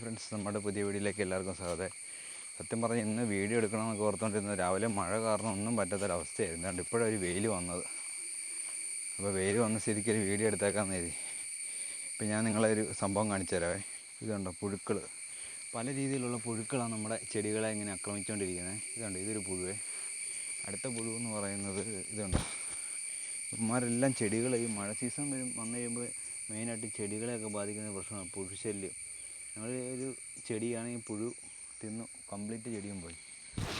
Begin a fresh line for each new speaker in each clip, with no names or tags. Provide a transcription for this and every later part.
Friends നമ്മുടെ പുതിയ വീഡിയോയിലേക്ക് എല്ലാവർക്കും സ്വാഗതം. സത്യം പറഞ്ഞ് ഇന്ന് വീഡിയോ എടുക്കണമെന്നൊക്കെ ഓർത്തുകൊണ്ടിരുന്നത് രാവിലെ മഴ കാരണം ഒന്നും പറ്റാത്തൊരവസ്ഥയായിരുന്നു. അതുകൊണ്ട് ഇപ്പോഴാണ് ഒരു വെയിൽ വന്നത്. അപ്പോൾ വെയിൽ വന്ന സ്ഥിതിക്ക് ഒരു വീഡിയോ എടുത്തേക്കാന്ന് കരുതി. ഇപ്പം ഞാൻ നിങ്ങളെ ഒരു സംഭവം കാണിച്ചു തരാവേ ഇതുണ്ടോ പുഴുക്കൾ പല രീതിയിലുള്ള പുഴുക്കളാണ് നമ്മുടെ ചെടികളെ ഇങ്ങനെ ആക്രമിച്ചുകൊണ്ടിരിക്കുന്നത്. ഇതുണ്ട് ഇതൊരു പുഴുവേ. അടുത്ത പുഴു എന്ന് പറയുന്നത് ഇതുണ്ട് ഇവന്മാരെല്ലാം ചെടികൾ ഈ മഴ സീസൺ വരും വന്നു കഴിയുമ്പോൾ മെയിനായിട്ട് ചെടികളെയൊക്കെ ബാധിക്കുന്ന പ്രശ്നമാണ്. പുഴുശല്യം. ഞങ്ങൾ ഒരു ചെടിയാണെങ്കിൽ പുഴു തിന്നു കംപ്ലീറ്റ് ചെടിയും പോയി.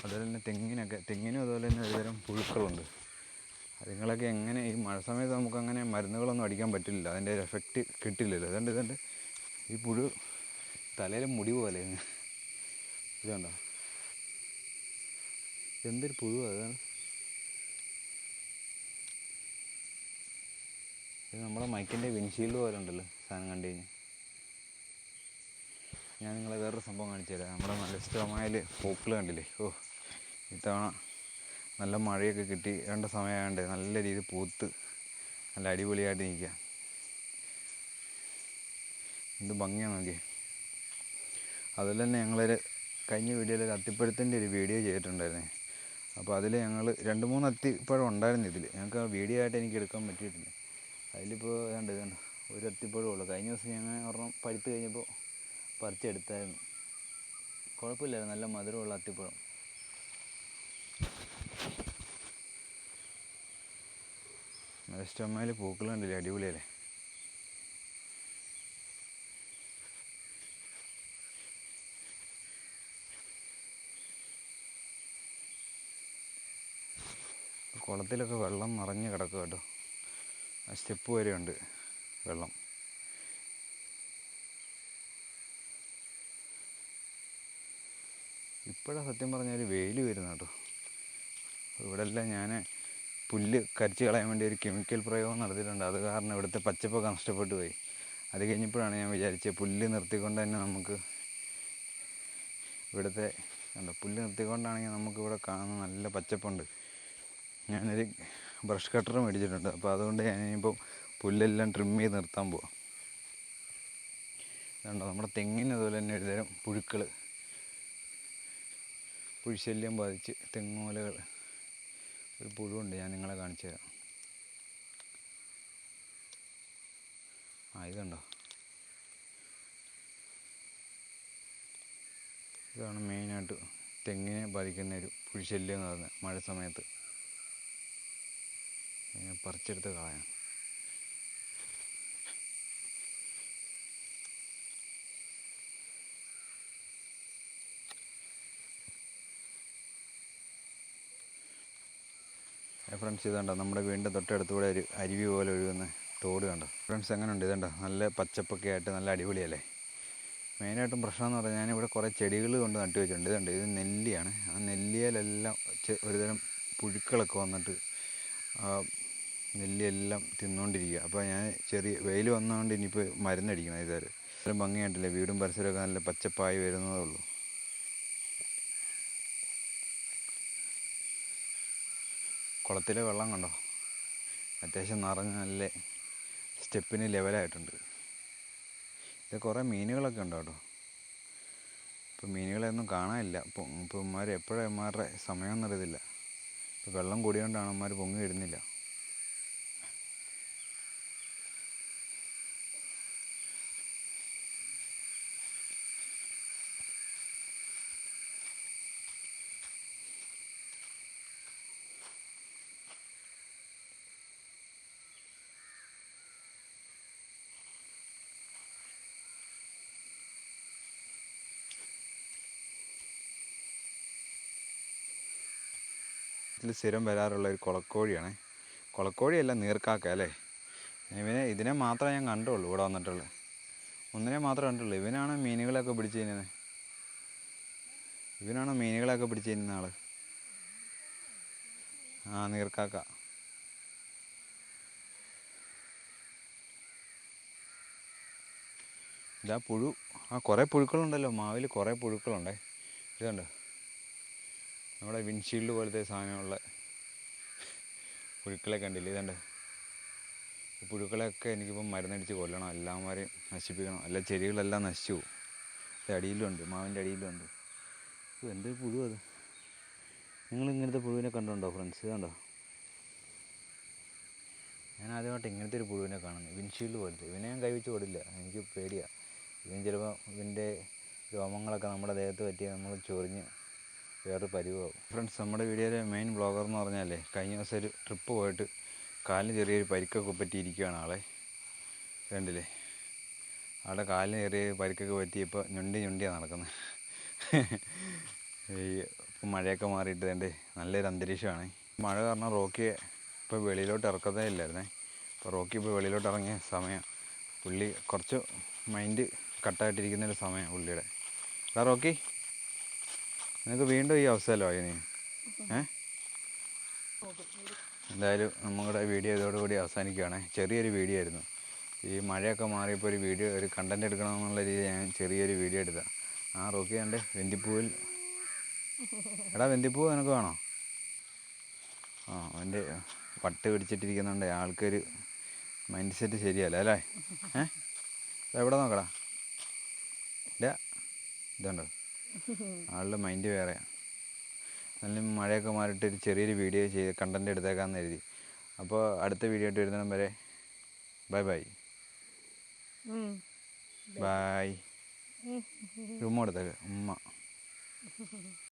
അതുപോലെ തന്നെ തെങ്ങിനൊക്കെ തെങ്ങിനും അതുപോലെ തന്നെ ഒരുതരം പുഴുക്കളുണ്ട്. അതുങ്ങളൊക്കെ എങ്ങനെ ഈ മഴ സമയത്ത് നമുക്ക് അങ്ങനെ മരുന്നുകളൊന്നും അടിക്കാൻ പറ്റില്ല അതിന്റെ എഫക്റ്റ് കിട്ടില്ലല്ലോ. അതുകൊണ്ട് ഇതുണ്ട്. ഈ പുഴു തലയിൽ മുടി പോലെ. ഇതുണ്ടോ? എന്തൊരു പുഴു അതാണ് ഇത് നമ്മുടെ മൈക്കിന്റെ വിൻഷീൽഡ് പോലെ ഉണ്ടല്ലോ സാധനം കണ്ടു കഴിഞ്ഞാൽ. ഞാൻ നിങ്ങളെ വേറൊരു സംഭവം കാണിച്ചു തരാം. നമ്മുടെ നല്ല പൂക്കൾ കണ്ടില്ലേ? ഓ ഇത്തവണ നല്ല മഴയൊക്കെ കിട്ടി. രണ്ട് സമയമായതുകൊണ്ട് നല്ല രീതിയിൽ പൂത്ത് നല്ല അടിപൊളിയായിട്ട് നിൽക്കുക. എന്ത് ഭംഗിയാണ് നോക്കിയേ. അതുപോലെ തന്നെ ഞങ്ങളൊരു കഴിഞ്ഞ വീഡിയോയിൽ ഒരു അത്തിപ്പഴത്തിന്റെ ഒരു വീഡിയോ ചെയ്തിട്ടുണ്ടായിരുന്നേ. അപ്പോൾ അതിൽ ഞങ്ങൾ രണ്ട് മൂന്ന് അത്തിപ്പഴം ഉണ്ടായിരുന്നു ഇതിൽ. ഞങ്ങൾക്ക് ആ വീഡിയോ ആയിട്ട് എനിക്ക് എടുക്കാൻ പറ്റിയിട്ടില്ല. അതിലിപ്പോൾ ഇതുണ്ട്. ഒരു അത്തിപ്പഴമേ ഉള്ളൂ. കഴിഞ്ഞ ദിവസം ഞങ്ങൾ ഒരെണ്ണം പഴുത്ത് കഴിഞ്ഞപ്പോൾ പറിച്ചെടുത്തായിരുന്നു. കുഴപ്പമില്ലായിരുന്നു. നല്ല മധുരമുള്ള അത്തിപ്പഴം. ഇഷ്ടമായാലും പൂക്കൾ കണ്ടില്ലേ അടിപൊളിയല്ലേ? കുളത്തിലൊക്കെ വെള്ളം നിറഞ്ഞ് കിടക്കും കേട്ടോ. ആ സ്റ്റെപ്പ് വരെയുണ്ട് വെള്ളം. ഇപ്പോഴാണ് സത്യം പറഞ്ഞാൽ വെയിൽ വരുന്ന കേട്ടോ. ഇവിടെ എല്ലാം ഞാൻ പുല്ല് കരിച്ച് കളയാൻ വേണ്ടി ഒരു കെമിക്കൽ പ്രയോഗം നടത്തിയിട്ടുണ്ട്. അത് കാരണം ഇവിടുത്തെ പച്ചപ്പൊക്കെ നഷ്ടപ്പെട്ടു പോയി. അത് കഴിഞ്ഞപ്പോഴാണ് ഞാൻ വിചാരിച്ചത് പുല്ല് നിർത്തിക്കൊണ്ട് തന്നെ നമുക്ക് ഇവിടുത്തെ കണ്ടോ പുല്ല് നിർത്തിക്കൊണ്ടാണെങ്കിൽ നമുക്ക് ഇവിടെ കാണുന്ന നല്ല പച്ചപ്പുണ്ട്. ഞാനൊരു ബ്രഷ് കട്ടർ മേടിച്ചിട്ടുണ്ട്. അപ്പോൾ അതുകൊണ്ട് ഞാൻ ഞാനിപ്പോൾ പുല്ലെല്ലാം ട്രിം ചെയ്ത് നിർത്താൻ പോവാം. ഇതുണ്ടോ? നമ്മുടെ തെങ്ങിന് അതുപോലെ തന്നെ ഒരുതരം പുഴുക്കൾ പുഴുശല്യം ബാധിച്ച് തെങ്ങുമൂലകൾ. ഒരു പുഴുവുണ്ട് ഞാൻ നിങ്ങളെ കാണിച്ചു തരാം ആ ഇതുണ്ടോ ഇതാണ് മെയിനായിട്ട് തെങ്ങിനെ ബാധിക്കുന്ന ഒരു പുഴുശല്യം എന്ന് പറയുന്നത് മഴ സമയത്ത്. പറിച്ചെടുത്ത് കളയാം ഫ്രണ്ട്സ് ഇതുണ്ടോ നമ്മുടെ വീടിന്റെ തൊട്ടടുത്തൂടെ ഒരു അരുവി പോലെ ഒഴുകുന്ന തോട് കണ്ടോ? ഫ്രണ്ട്സ് എങ്ങനെയുണ്ട് ഇതുണ്ടോ നല്ല പച്ചപ്പൊക്കെ ആയിട്ട് നല്ല അടിപൊളിയല്ലേ? മെയിനായിട്ടും പ്രശ്നം എന്ന് പറഞ്ഞാൽ ഞാനിവിടെ കുറേ ചെടികൾ കൊണ്ട് നട്ടു വെച്ചിട്ടുണ്ട്. ഇതുണ്ട്. ഇത് നെല്ലിയാണ്. ആ നെല്ലിയിലെല്ലാം ഒരുതരം പുഴുക്കളൊക്കെ വന്നിട്ട് നെല്ലിയെല്ലാം തിന്നുകൊണ്ടിരിക്കുക അപ്പോൾ ഞാൻ ചെറിയ വെയിൽ വന്നതുകൊണ്ട് ഇനിയിപ്പോൾ മരുന്നടിക്കണം ഇതുവരെ. ഇത്രയും ഭംഗിയായിട്ടില്ല? വീടും പരിസരമൊക്കെ നല്ല പച്ചപ്പായി വരുന്നതേ ഉള്ളൂ. കുളത്തിലെ വെള്ളം കണ്ടോ? അത്യാവശ്യം നിറഞ്ഞ് നല്ല സ്റ്റെപ്പിന് ലെവലായിട്ടുണ്ട്. ഇത് കുറേ മീനുകളൊക്കെ ഉണ്ട് കേട്ടോ? ഇപ്പോൾ മീനുകളെയൊന്നും കാണാനില്ല. ഇപ്പോൾ ഇമാർ എപ്പോഴും ഇമാരുടെ സമയം എന്നറിയത്തില്ല. ഇപ്പോൾ വെള്ളം കൂടിയോണ്ടാണ് ഇമാർ പൊങ്ങി ഇടുന്നില്ല. ഇതിൽ സ്ഥിരം വരാറുള്ള ഒരു കുളക്കോഴിയാണ്. കുളക്കോഴിയല്ല നീർക്കാക്ക അല്ലേ? ഇവനെ ഇതിനെ മാത്രമേ ഞാൻ കണ്ടുള്ളൂ ഇവിടെ വന്നിട്ടുള്ളത് ഒന്നിനെ മാത്രമേ കണ്ടുള്ളൂ. ഇവനാണ് മീനുകളൊക്കെ പിടിച്ച് തിന്നുന്നത് ഇവനാണ് മീനുകളൊക്കെ പിടിച്ച് തിന്നുന്ന ആൾ? ആ നീർക്കാക്ക. ഇതാ പുഴു. ആ കുറേ പുഴുക്കളുണ്ടല്ലോ. മാവിൽ കുറേ പുഴുക്കളുണ്ടേ. ഇതുണ്ട്? നമ്മുടെ വിൻഷീൽഡ് പോലത്തെ സാധനമുള്ള പുഴുക്കളെ കണ്ടില്ലേ? ഇതുണ്ട്. പുഴുക്കളെയൊക്കെ എനിക്കിപ്പം മരുന്നടിച്ച് കൊല്ലണം. എല്ലാവരെയും നശിപ്പിക്കണം. എല്ലാ ചെടികളെല്ലാം നശിച്ചു പോകും. അടിയിലുണ്ട്. മാവിന്റെ അടിയിലുണ്ട്. എന്ത് പുഴു അത്? നിങ്ങൾ ഇങ്ങനത്തെ പുഴുവിനെ കണ്ടുണ്ടോ ഫ്രണ്ട്സ് കണ്ടോ? ഞാൻ ആദ്യമായിട്ട് ഇങ്ങനത്തെ ഒരു പുഴുവിനെ കാണുന്നു വിൻഷീൽഡ് പോലത്തെ. ഇവനെ ഞാൻ കൈവച്ച് ഓടില്ല എനിക്ക് പേടിയാണ് ഇവൻ ചിലപ്പോൾ ഇവന്റെ രോമങ്ങളൊക്കെ നമ്മുടെ ദേഹത്ത് പറ്റി നമ്മൾ ചൊറിഞ്ഞ് വേറൊരു പരിവാകും ഫ്രണ്ട്സ് നമ്മുടെ വീഡിയോയിലെ മെയിൻ ബ്ലോഗർ എന്ന് പറഞ്ഞാലേ കഴിഞ്ഞ ദിവസം ഒരു ട്രിപ്പ് പോയിട്ട് കാലിന് ചെറിയൊരു പരിക്കൊക്കെ പറ്റിയിരിക്കുകയാണ് ആളെ. കണ്ടില്ലേ? ആളുടെ കാലിന് ചെറിയ പരിക്കൊക്കെ പറ്റി ഇപ്പോൾ ഞൊണ്ടി ഞൊണ്ടിയാണ് നടക്കുന്നത് ഈ ഇപ്പം മഴയൊക്കെ മാറിയിട്ട് വേണ്ടേ നല്ലൊരു അന്തരീക്ഷമാണ്. മഴ കാരണം റോക്കിയെ ഇപ്പോൾ വെളിയിലോട്ട് ഇറക്കത്തേ ഇല്ലായിരുന്നേ. ഇപ്പോൾ റോക്കി ഇപ്പോൾ വെളിയിലോട്ട് ഇറങ്ങിയ സമയം. പുള്ളി കുറച്ച് മൈൻഡ് കട്ടായിട്ടിരിക്കുന്ന ഒരു സമയം പുള്ളിയുടെ. അതാ റോക്കി. നിനക്ക് വീണ്ടും ഈ അവസരമല്ലോ നീ ഏ? എന്തായാലും നമ്മുടെ വീഡിയോ ഇതോടുകൂടി അവസാനിക്കുകയാണ്. ചെറിയൊരു വീഡിയോ ആയിരുന്നു. ഈ മഴയൊക്കെ മാറിയപ്പോൾ ഒരു വീഡിയോ ഒരു കണ്ടന്റ് എടുക്കണമെന്നുള്ള രീതിയിൽ ഞാൻ ചെറിയൊരു വീഡിയോ എടുത്തതാണ്. ആ റോക്കി കണ്ടേ വെന്തിപ്പൂവിൽ എടാ വെന്തിപ്പൂ നിനക്ക് വേണോ? ആ അവന്റെ പട്ട് പിടിച്ചിട്ടിരിക്കുന്നുണ്ട് ആൾക്കൊരു മൈൻഡ് സെറ്റ് ശരിയല്ല അല്ലേ? ഏ? എവിടെ നോക്കടാ. ഇല്ല ഇതുണ്ടോ? ആളുടെ മൈൻഡ് വേറെയാണ് നല്ല മഴയൊക്കെ മാറിയിട്ട് ഒരു ചെറിയൊരു വീഡിയോ ചെയ്ത് കണ്ടന്റ് എടുത്തേക്കാന്ന് എഴുതി അപ്പോൾ അടുത്ത വീഡിയോ ആയിട്ട് വരുന്നതിനും വരെ ബൈ ബൈ ബായ് ഉമ്മ എടുത്തേക്ക്. ഉമ്മ.